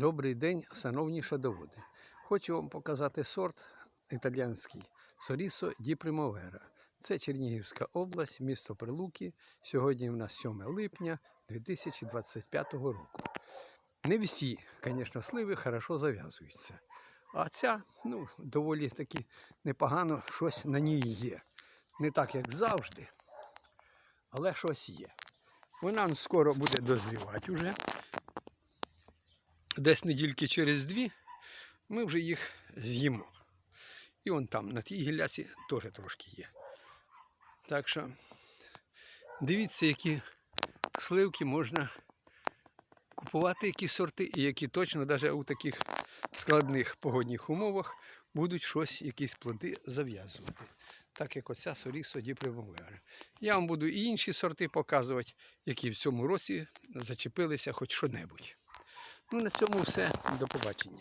Добрий день, шановні садоводи. Хочу вам показати сорт італійський Сорісо ді Примовера. Це Чернігівська область, місто Прилуки. Сьогодні у нас 7 липня 2025 року. Не всі, звісно, сливи хорошо зав'язуються. А ця, ну, доволі таки непогано щось на ній є. Не так, як завжди, але щось є. Вона скоро буде дозрівати вже десь недільки через дві ми вже їх з'їмо. І вон там, на тій гілляці, теж трошки є. Так що дивіться, які сливки можна купувати, які сорти, і які точно навіть у таких складних погодних умовах будуть щось, якісь плоди зав'язувати. Так як оця сорісо ді Примовера. Я вам буду і інші сорти показувати, які в цьому році зачепилися хоч що-небудь. Ну, на цьому все. До побачення.